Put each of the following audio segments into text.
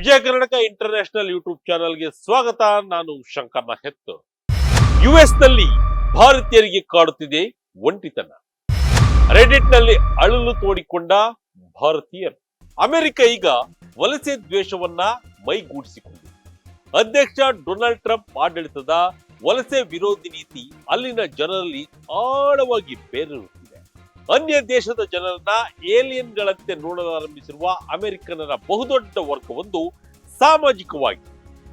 ವಿಜಯ Karnataka international YouTube ಚಾನಲ್ಗೆ ಸ್ವಾಗತ. ನಾನು ಶಂಕರ್ನ ಹೆತ್ತು ಯುಎಸ್ನಲ್ಲಿ ಭಾರತೀಯರಿಗೆ ಕಾಡುತ್ತಿದೆ ಒಂಟಿತನ. ರೆಡಿಟ್ನಲ್ಲಿ ಅಳಲು ತೋಡಿಕೊಂಡ ಭಾರತೀಯರು. ಅಮೆರಿಕ ಈಗ ವಲಸೆ ದ್ವೇಷವನ್ನ ಮೈಗೂಡಿಸಿಕೊಂಡಿದೆ. ಅಧ್ಯಕ್ಷ ಡೊನಾಲ್ಡ್ ಟ್ರಂಪ್ ಆಡಳಿತದ ವಲಸೆ ವಿರೋಧಿ ನೀತಿ ಅಲ್ಲಿನ ಜನರಲ್ಲಿ ಆಳವಾಗಿ ಬೇರೂರುತ್ತಿದೆ ಅನ್ಯ ದೇಶದ ಜನರನ್ನ ಏಲಿಯನ್ಗಳಂತೆ ನೋಡಲಾರಂಭಿಸಿರುವ ಅಮೆರಿಕನರ ಬಹುದೊಡ್ಡ ವರ್ಗವೊಂದು ಸಾಮಾಜಿಕವಾಗಿ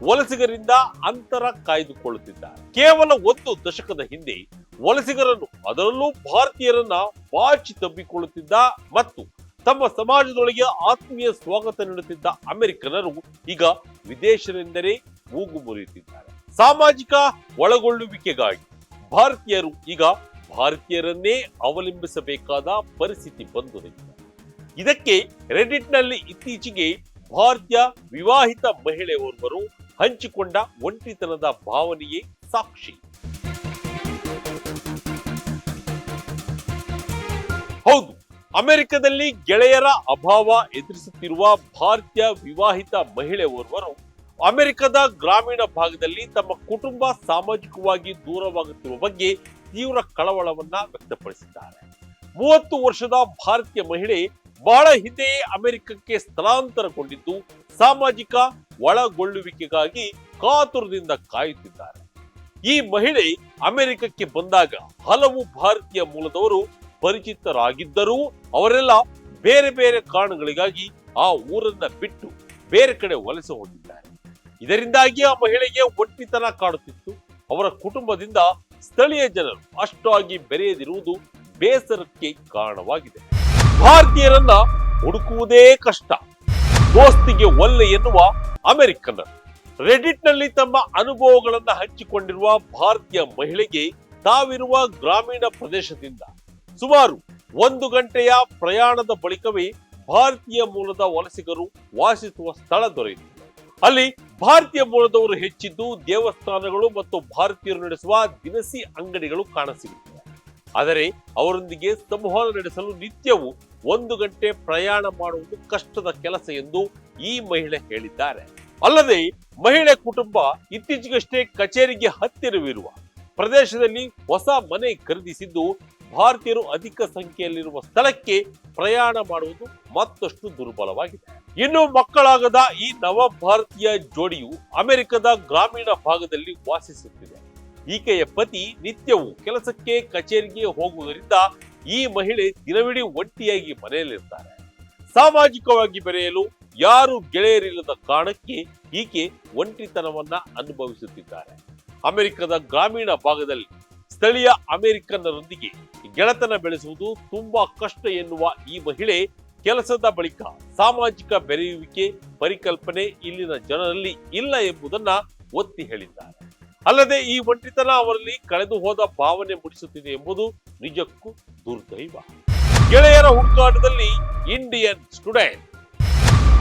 ವಲಸಿಗರಿಂದ ಅಂತರ ಕಾಯ್ದುಕೊಳ್ಳುತ್ತಿದ್ದಾರೆ. ಕೇವಲ ಒಂದು ದಶಕದ ಹಿಂದೆ ವಲಸಿಗರನ್ನು, ಅದರಲ್ಲೂ ಭಾರತೀಯರನ್ನ ಬಾಚಿ ತಬ್ಬಿಕೊಳ್ಳುತ್ತಿದ್ದ ಮತ್ತು ತಮ್ಮ ಸಮಾಜದೊಳಗೆ ಆತ್ಮೀಯ ಸ್ವಾಗತ ನೀಡುತ್ತಿದ್ದ ಅಮೆರಿಕನರು ಈಗ ವಿದೇಶರೆಂದರೆ ಮೂಗು ಮುರಿಯುತ್ತಿದ್ದಾರೆ. ಸಾಮಾಜಿಕ ಒಳಗೊಳ್ಳುವಿಕೆಗಾಗಿ ಭಾರತೀಯರು ಈಗ ಭಾರತೀಯರನ್ನೇ ಅವಲಂಬಿಸಬೇಕಾದ ಪರಿಸ್ಥಿತಿ ಬಂದಿದೆ ಇದಕ್ಕೆ ರೆಡಿಟ್ನಲ್ಲಿ ಇತ್ತೀಚೆಗೆ ಭಾರತೀಯ ವಿವಾಹಿತ ಮಹಿಳೆಯೋರ್ವರು ಹಂಚಿಕೊಂಡ ಒಂಟಿತನದ ಭಾವನೆಯೇ ಸಾಕ್ಷಿ. ಹೌದು, ಅಮೆರಿಕದಲ್ಲಿ ಗೆಳೆಯರ ಅಭಾವ ಎದುರಿಸುತ್ತಿರುವ ಭಾರತೀಯ ವಿವಾಹಿತ ಮಹಿಳೆಯೋರ್ವರು ಅಮೆರಿಕದ ಗ್ರಾಮೀಣ ಭಾಗದಲ್ಲಿ ತಮ್ಮ ಕುಟುಂಬ ಸಾಮಾಜಿಕವಾಗಿ ದೂರವಾಗುತ್ತಿರುವ ಬಗ್ಗೆ ತೀವ್ರ ಕಳವಳವನ್ನ ವ್ಯಕ್ತಪಡಿಸಿದ್ದಾರೆ. ಮೂವತ್ತು ವರ್ಷದ ಭಾರತೀಯ ಮಹಿಳೆ ಬಹಳ ಹಿಂದೆಯೇ ಅಮೆರಿಕಕ್ಕೆ ಸ್ಥಳಾಂತರಗೊಂಡಿದ್ದು ಸಾಮಾಜಿಕ ಒಳಗೊಳ್ಳುವಿಕೆಗಾಗಿ ಕಾತುರದಿಂದ ಕಾಯುತ್ತಿದ್ದಾರೆ. ಈ ಮಹಿಳೆ ಅಮೆರಿಕಕ್ಕೆ ಬಂದಾಗ ಹಲವು ಭಾರತೀಯ ಮೂಲದವರು ಪರಿಚಿತರಾಗಿದ್ದರೂ ಅವರೆಲ್ಲ ಬೇರೆ ಬೇರೆ ಕಾರಣಗಳಿಗಾಗಿ ಆ ಊರನ್ನ ಬಿಟ್ಟು ಬೇರೆ ಕಡೆ ವಲಸೆ ಹೋಗಿದ್ದಾರೆ. ಇದರಿಂದಾಗಿ ಆ ಮಹಿಳೆಗೆ ಒಂಟಿತನ ಕಾಡುತ್ತಿತ್ತು. ಅವರ ಕುಟುಂಬದಿಂದ ಸ್ಥಳೀಯ ಜನರು ಅಷ್ಟಾಗಿ ಬೆರೆಯದಿರುವುದು ಬೇಸರಕ್ಕೆ ಕಾರಣವಾಗಿದೆ. ಭಾರತೀಯರನ್ನ ಹುಡುಕುವುದೇ ಕಷ್ಟ. ದೋಸ್ತಿಗೆ ಒಲ್ಲೆ ಎನ್ನುವ ಅಮೆರಿಕನ್ನರು. ರೆಡಿಟ್ನಲ್ಲಿ ತಮ್ಮ ಅನುಭವಗಳನ್ನು ಹಂಚಿಕೊಂಡಿರುವ ಭಾರತೀಯ ಮಹಿಳೆಗೆ ತಾವಿರುವ ಗ್ರಾಮೀಣ ಪ್ರದೇಶದಿಂದ ಸುಮಾರು ಒಂದು ಗಂಟೆಯ ಪ್ರಯಾಣದ ಬಳಿಕವೇ ಭಾರತೀಯ ಮೂಲದ ವಲಸಿಗರು ವಾಸಿಸುವ ಸ್ಥಳ ದೊರೆಯಿತು. ಅಲ್ಲಿ ಭಾರತೀಯ ಮೂಲದವರು ಹೆಚ್ಚಿದ್ದು ದೇವಸ್ಥಾನಗಳು ಮತ್ತು ಭಾರತೀಯರು ನಡೆಸುವ ದಿನಸಿ ಅಂಗಡಿಗಳು ಕಾಣಸಿಗುತ್ತವೆ. ಆದರೆ ಅವರೊಂದಿಗೆ ಸಂವಹನ ನಡೆಸಲು ನಿತ್ಯವೂ ಒಂದು ಗಂಟೆ ಪ್ರಯಾಣ ಮಾಡುವುದು ಕಷ್ಟದ ಕೆಲಸ ಎಂದು ಈ ಮಹಿಳೆ ಹೇಳಿದ್ದಾರೆ. ಅಲ್ಲದೆ ಮಹಿಳೆ ಕುಟುಂಬ ಇತ್ತೀಚೆಗಷ್ಟೇ ಕಚೇರಿಗೆ ಹತ್ತಿರವಿರುವ ಪ್ರದೇಶದಲ್ಲಿ ಹೊಸ ಮನೆ ಖರೀದಿಸಿದ್ದು ಭಾರತೀಯರು ಅಧಿಕ ಸಂಖ್ಯೆಯಲ್ಲಿರುವ ಸ್ಥಳಕ್ಕೆ ಪ್ರಯಾಣ ಮಾಡುವುದು ಮತ್ತಷ್ಟು ದುರ್ಬಲವಾಗಿದೆ. ಇನ್ನು ಮಕ್ಕಳಾಗದ ಈ ನವ ಭಾರತೀಯ ಜೋಡಿಯು ಅಮೆರಿಕದ ಗ್ರಾಮೀಣ ಭಾಗದಲ್ಲಿ ವಾಸಿಸುತ್ತಿದೆ. ಈಕೆಯ ಪತಿ ನಿತ್ಯವೂ ಕೆಲಸಕ್ಕೆ ಕಚೇರಿಗೆ ಹೋಗುವುದರಿಂದ ಈ ಮಹಿಳೆ ದಿನವಿಡೀ ಒಂಟಿಯಾಗಿ ಮನೆಯಲ್ಲಿರ್ತಾರೆ. ಸಾಮಾಜಿಕವಾಗಿ ಬೆರೆಯಲು ಯಾರು ಗೆಳೆಯರಿಲ್ಲದ ಕಾರಣಕ್ಕೆ ಈಕೆ ಒಂಟಿತನವನ್ನ ಅನುಭವಿಸುತ್ತಿದ್ದಾರೆ. ಅಮೆರಿಕದ ಗ್ರಾಮೀಣ ಭಾಗದಲ್ಲಿ ಸ್ಥಳೀಯ ಅಮೆರಿಕನ್ನರೊಂದಿಗೆ ಗೆಳೆತನ ಬೆಳೆಸುವುದು ತುಂಬಾ ಕಷ್ಟ ಎನ್ನುವ ಈ ಮಹಿಳೆ ಕೆಲಸದ ಬಳಿಕ ಸಾಮಾಜಿಕ ಬೆರೆಯುವಿಕೆ ಪರಿಕಲ್ಪನೆ ಇಲ್ಲಿನ ಜನರಲ್ಲಿ ಇಲ್ಲ ಎಂಬುದನ್ನ ಒತ್ತಿ ಹೇಳಿದ್ದಾರೆ. ಅಲ್ಲದೆ ಈ ಒಂಟಿತನ ಅವರಲ್ಲಿ ಕಳೆದು ಹೋದ ಭಾವನೆ ಮೂಡಿಸುತ್ತಿದೆ ಎಂಬುದು ನಿಜಕ್ಕೂ ದುರ್ದೈವ. ಗೆಳೆಯರ ಹುಡುಕಾಟದಲ್ಲಿ ಇಂಡಿಯನ್ ಸ್ಟೂಡೆಂಟ್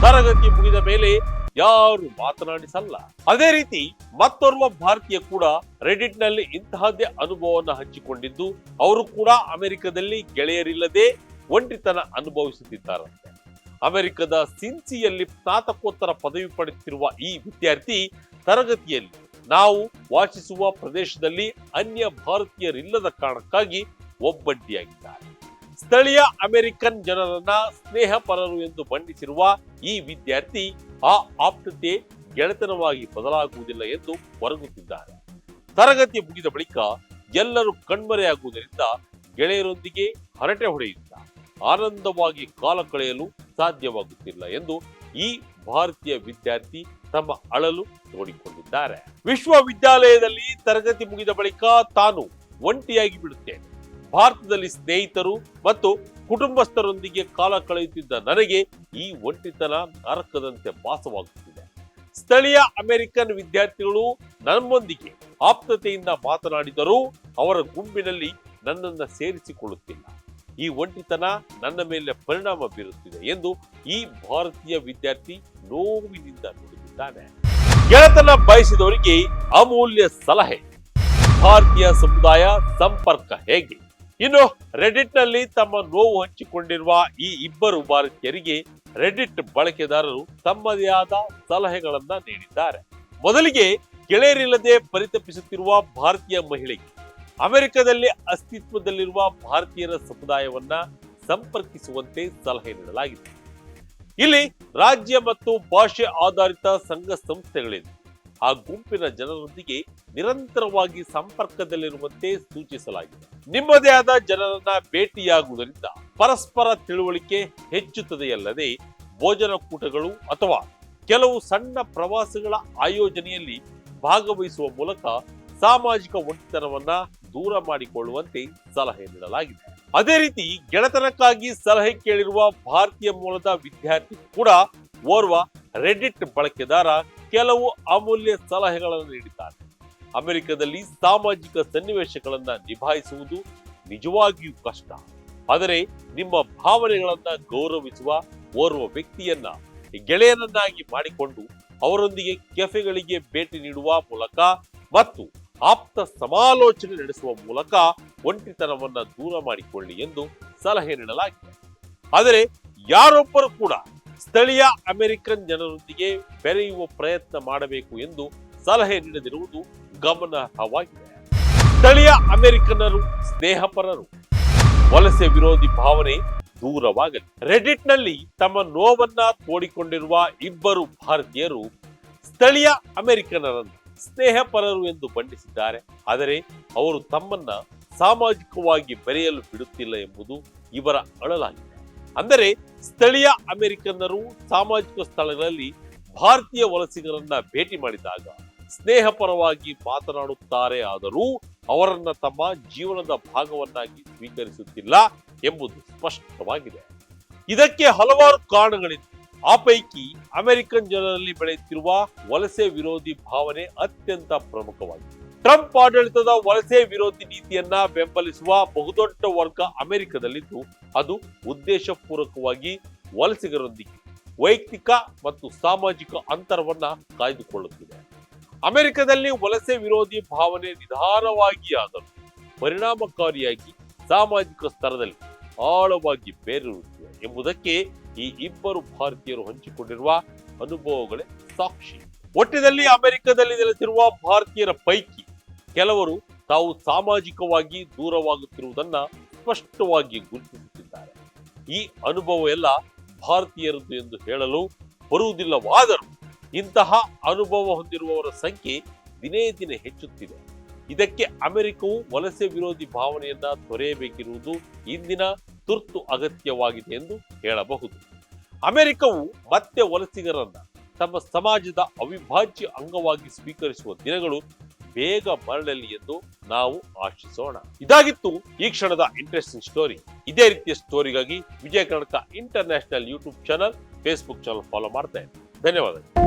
ತರಗತಿ ಮುಗಿದ ಮೇಲೆ ಯಾರು ಮಾತನಾಡಿಸಲ್ಲ. ಅದೇ ರೀತಿ ಮತ್ತೋರ್ವ ಭಾರತೀಯ ಕೂಡ ರೆಡಿಟ್ನಲ್ಲಿ ಇಂತಹದ್ದೇ ಅನುಭವವನ್ನು ಹಂಚಿಕೊಂಡಿದ್ದು, ಅವರು ಕೂಡ ಅಮೆರಿಕದಲ್ಲಿ ಗೆಳೆಯರಿಲ್ಲದೆ ಒಂಟಿತನ ಅನುಭವಿಸುತ್ತಿದ್ದಾರಂತೆ. ಅಮೆರಿಕದ ಸಿನ್ಸಿಯಲ್ಲಿ ಸ್ನಾತಕೋತ್ತರ ಪದವಿ ಪಡೆಯುತ್ತಿರುವ ಈ ವಿದ್ಯಾರ್ಥಿ ತರಗತಿಯಲ್ಲಿ ನಾವು ವಾಸಿಸುವ ಪ್ರದೇಶದಲ್ಲಿ ಅನ್ಯ ಭಾರತೀಯರಿಲ್ಲದ ಕಾರಣಕ್ಕಾಗಿ ಒಬ್ಬಂಟಿಯಾಗಿದ್ದಾರೆ. ಸ್ಥಳೀಯ ಅಮೆರಿಕನ್ ಜನರನ್ನ ಸ್ನೇಹಪರರು ಎಂದು ಬಣ್ಣಿಸಿರುವ ಈ ವಿದ್ಯಾರ್ಥಿ ಆ ಆಪ್ತತೆ ಗೆಳೆತನವಾಗಿ ಬದಲಾಗುವುದಿಲ್ಲ ಎಂದು ಹೊರಗುತ್ತಿದ್ದಾರೆ ತರಗತಿ ಮುಗಿದ ಬಳಿಕ ಎಲ್ಲರೂ ಕಣ್ಮರೆಯಾಗುವುದರಿಂದ ಗೆಳೆಯರೊಂದಿಗೆ ಹರಟೆ ಹೊಡೆಯುತ್ತ ಆನಂದವಾಗಿ ಕಾಲ ಕಳೆಯಲು ಸಾಧ್ಯವಾಗುತ್ತಿಲ್ಲ ಎಂದು ಈ ಭಾರತೀಯ ವಿದ್ಯಾರ್ಥಿ ತಮ್ಮ ಅಳಲು ತೋಡಿಕೊಂಡಿದ್ದಾರೆ ವಿಶ್ವವಿದ್ಯಾಲಯದಲ್ಲಿ ತರಗತಿ ಮುಗಿದ ಬಳಿಕ ತಾನು ಒಂಟಿಯಾಗಿ ಬಿಡುತ್ತೇನೆ. ಭಾರತದಲ್ಲಿ ಸ್ನೇಹಿತರು ಮತ್ತು ಕುಟುಂಬಸ್ಥರೊಂದಿಗೆ ಕಾಲ ಕಳೆಯುತ್ತಿದ್ದ ನನಗೆ ಈ ಒಂಟಿತನ ನರಕದಂತೆ ಭಾಸವಾಗುತ್ತಿದೆ. ಸ್ಥಳೀಯ ಅಮೆರಿಕನ್ ವಿದ್ಯಾರ್ಥಿಗಳು ನಮ್ಮೊಂದಿಗೆ ಆಪ್ತತೆಯಿಂದ ಮಾತನಾಡಿದರೂ ಅವರ ಗುಂಪಿನಲ್ಲಿ ನನ್ನನ್ನು ಸೇರಿಸಿಕೊಳ್ಳುತ್ತಿಲ್ಲ. ಈ ಒಂಟಿತನ ನನ್ನ ಮೇಲೆ ಪರಿಣಾಮ ಬೀರುತ್ತಿದೆ ಎಂದು ಈ ಭಾರತೀಯ ವಿದ್ಯಾರ್ಥಿ ನೋವಿನಿಂದ ನುಡಿದಿದ್ದಾನೆ. ಗೆಳೆತನ ಬಯಸಿದವರಿಗೆ ಅಮೂಲ್ಯ ಸಲಹೆ. ಭಾರತೀಯ ಸಮುದಾಯ ಸಂಪರ್ಕ ಹೇಗೆ? ಇನ್ನು ರೆಡಿಟ್ನಲ್ಲಿ ತಮ್ಮ ನೋವು ಹಂಚಿಕೊಂಡಿರುವ ಈ ಇಬ್ಬರು ಭಾರತೀಯರಿಗೆ ರೆಡಿಟ್ ಬಳಕೆದಾರರು ತಮ್ಮದೇ ಆದ ಸಲಹೆಗಳನ್ನ ನೀಡಿದ್ದಾರೆ. ಮೊದಲಿಗೆ ಗೆಳೆಯರಿಲ್ಲದೆ ಪರಿತಪಿಸುತ್ತಿರುವ ಭಾರತೀಯ ಮಹಿಳೆಗೆ ಅಮೆರಿಕದಲ್ಲಿ ಅಸ್ತಿತ್ವದಲ್ಲಿರುವ ಭಾರತೀಯರ ಸಮುದಾಯವನ್ನ ಸಂಪರ್ಕಿಸುವಂತೆ ಸಲಹೆ ನೀಡಲಾಗಿದೆ. ಇಲ್ಲಿ ರಾಜ್ಯ ಮತ್ತು ಭಾಷೆ ಆಧಾರಿತ ಸಂಘ ಸಂಸ್ಥೆಗಳಿವೆ. ಆ ಗುಂಪಿನ ಜನರೊಂದಿಗೆ ನಿರಂತರವಾಗಿ ಸಂಪರ್ಕದಲ್ಲಿರುವಂತೆ ಸೂಚಿಸಲಾಗಿದೆ. ನಿಮ್ಮದೇ ಆದ ಜನರನ್ನ ಭೇಟಿಯಾಗುವುದರಿಂದ ಪರಸ್ಪರ ತಿಳುವಳಿಕೆ ಹೆಚ್ಚುತ್ತದೆಯಲ್ಲದೆ ಭೋಜನ ಕೂಟಗಳು ಅಥವಾ ಕೆಲವು ಸಣ್ಣ ಪ್ರವಾಸಗಳ ಆಯೋಜನೆಯಲ್ಲಿ ಭಾಗವಹಿಸುವ ಮೂಲಕ ಸಾಮಾಜಿಕ ಒಂಟಿತನವನ್ನ ದೂರ ಮಾಡಿಕೊಳ್ಳುವಂತೆ ಸಲಹೆ ನೀಡಲಾಗಿದೆ. ಅದೇ ರೀತಿ ಗೆಳೆತನಕ್ಕಾಗಿ ಸಲಹೆ ಕೇಳಿರುವ ಭಾರತೀಯ ಮೂಲದ ವಿದ್ಯಾರ್ಥಿ ಕೂಡ ಓರ್ವ ರೆಡಿಟ್ ಬಳಕೆದಾರ ಕೆಲವು ಅಮೂಲ್ಯ ಸಲಹೆಗಳನ್ನು ನೀಡಿದ್ದಾರೆ. ಅಮೆರಿಕದಲ್ಲಿ ಸಾಮಾಜಿಕ ಸನ್ನಿವೇಶಗಳನ್ನ ನಿಭಾಯಿಸುವುದು ನಿಜವಾಗಿಯೂ ಕಷ್ಟ. ಆದರೆ ನಿಮ್ಮ ಭಾವನೆಗಳನ್ನ ಗೌರವಿಸುವ ಓರ್ವ ವ್ಯಕ್ತಿಯನ್ನ ಗೆಳೆಯನನ್ನಾಗಿ ಮಾಡಿಕೊಂಡು ಅವರೊಂದಿಗೆ ಕೆಫೆಗಳಿಗೆ ಭೇಟಿ ನೀಡುವ ಮೂಲಕ ಮತ್ತು ಆಪ್ತ ಸಮಾಲೋಚನೆ ನಡೆಸುವ ಮೂಲಕ ಒಂಟಿತನವನ್ನ ದೂರ ಮಾಡಿಕೊಳ್ಳಿ ಎಂದು ಸಲಹೆ ನೀಡಲಾಗಿದೆ. ಆದರೆ ಯಾರೊಬ್ಬರು ಕೂಡ ಸ್ಥಳೀಯ ಅಮೆರಿಕನ್ ಜನರೊಂದಿಗೆ ಬೆರೆಯುವ ಪ್ರಯತ್ನ ಮಾಡಬೇಕು ಎಂದು ಸಲಹೆ ನೀಡದಿರುವುದು ಗಮನಾರ್ಹವಾಗಿದೆ ಸ್ಥಳೀಯ ಅಮೆರಿಕನ್ನರು ಸ್ನೇಹಪರರು, ವಲಸೆ ವಿರೋಧಿ ಭಾವನೆ ದೂರವಾಗಲಿ. ರೆಡಿಟ್ನಲ್ಲಿ ತಮ್ಮ ನೋವನ್ನ ತೋಡಿಕೊಂಡಿರುವ ಇಬ್ಬರು ಭಾರತೀಯರು ಸ್ಥಳೀಯ ಅಮೆರಿಕನ್ನರನ್ನು ಸ್ನೇಹಪರರು ಎಂದು ಬಣ್ಣಿಸಿದ್ದಾರೆ. ಆದರೆ ಅವರು ತಮ್ಮನ್ನ ಸಾಮಾಜಿಕವಾಗಿ ಬೆರೆಯಲು ಬಿಡುತ್ತಿಲ್ಲ ಎಂಬುದು ಇವರ ಅಳಲಾಗಿದೆ. ಅಂದರೆ ಸ್ಥಳೀಯ ಅಮೆರಿಕನ್ನರು ಸಾಮಾಜಿಕ ಸ್ಥಳಗಳಲ್ಲಿ ಭಾರತೀಯ ವಲಸಿಗರನ್ನ ಭೇಟಿ ಮಾಡಿದಾಗ ಸ್ನೇಹಪರವಾಗಿ ಮಾತನಾಡುತ್ತಾರೆ ಆದರೂ ಅವರನ್ನ ತಮ್ಮ ಜೀವನದ ಭಾಗವನ್ನಾಗಿ ಸ್ವೀಕರಿಸುತ್ತಿಲ್ಲ ಎಂಬುದು ಸ್ಪಷ್ಟವಾಗಿದೆ. ಇದಕ್ಕೆ ಹಲವಾರು ಕಾರಣಗಳಿವೆ. ಆ ಪೈಕಿ ಅಮೆರಿಕನ್ ಜನರಲ್ಲಿ ಬೆಳೆಯುತ್ತಿರುವ ವಲಸೆ ವಿರೋಧಿ ಭಾವನೆ ಅತ್ಯಂತ ಪ್ರಮುಖವಾಗಿದೆ. ಟ್ರಂಪ್ ಆಡಳಿತದ ವಲಸೆ ವಿರೋಧಿ ನೀತಿಯನ್ನ ಬೆಂಬಲಿಸುವ ಬಹುದೊಡ್ಡ ವರ್ಗ ಅಮೆರಿಕದಲ್ಲಿದ್ದು, ಅದು ಉದ್ದೇಶಪೂರ್ವಕವಾಗಿ ವಲಸಿಗರೊಂದಿಗೆ ವೈಯಕ್ತಿಕ ಮತ್ತು ಸಾಮಾಜಿಕ ಅಂತರವನ್ನ ಕಾಯ್ದುಕೊಳ್ಳುತ್ತಿದೆ. ಅಮೆರಿಕದಲ್ಲಿ ವಲಸೆ ವಿರೋಧಿ ಭಾವನೆ ನಿಧಾನವಾಗಿ ಆದರೂ ಪರಿಣಾಮಕಾರಿಯಾಗಿ ಸಾಮಾಜಿಕ ಸ್ತರದಲ್ಲಿ ಆಳವಾಗಿ ಬೇರೂರುತ್ತಿದೆ ಎಂಬುದಕ್ಕೆ ಈ ಇಬ್ಬರು ಭಾರತೀಯರು ಹಂಚಿಕೊಂಡಿರುವ ಅನುಭವಗಳೇ ಸಾಕ್ಷಿ. ಒಟ್ಟಿನಲ್ಲಿ ಅಮೆರಿಕದಲ್ಲಿ ನೆಲೆಸಿರುವ ಭಾರತೀಯರ ಪೈಕಿ ಕೆಲವರು ತಾವು ಸಾಮಾಜಿಕವಾಗಿ ದೂರವಾಗುತ್ತಿರುವುದನ್ನ ಸ್ಪಷ್ಟವಾಗಿ ಗುರುತಿಸುತ್ತಿದ್ದಾರೆ. ಈ ಅನುಭವ ಎಲ್ಲ ಭಾರತೀಯರದ್ದು ಎಂದು ಹೇಳಲು ಬರುವುದಿಲ್ಲವಾದರೂ ಇಂತಹ ಅನುಭವ ಹೊಂದಿರುವವರ ಸಂಖ್ಯೆ ದಿನೇ ದಿನೇ ಹೆಚ್ಚುತ್ತಿದೆ. ಇದಕ್ಕೆ ಅಮೆರಿಕವು ವಲಸೆ ವಿರೋಧಿ ಭಾವನೆಯನ್ನ ತೊರೆಯಬೇಕಿರುವುದು ಇಂದಿನ ತುರ್ತು ಅಗತ್ಯವಾಗಿದೆ ಎಂದು ಹೇಳಬಹುದು. ಅಮೆರಿಕವು ಮತ್ತೆ ವಲಸಿಗರನ್ನ ತಮ್ಮ ಸಮಾಜದ ಅವಿಭಾಜ್ಯ ಅಂಗವಾಗಿ ಸ್ವೀಕರಿಸುವ ದಿನಗಳು ಬೇಗ ಮರಳಲಿ ಎಂದು ನಾವು ಆಶಿಸೋಣ. ಇದಾಗಿತ್ತು ಈ ಕ್ಷಣದ ಇಂಟ್ರೆಸ್ಟಿಂಗ್ ಸ್ಟೋರಿ. ಇದೇ ರೀತಿಯ ಸ್ಟೋರಿಗಾಗಿ Vijaya Karnataka international YouTube channel, Facebook channel follow ಮಾಡ್ತಾ ಧನ್ಯವಾದಗಳು.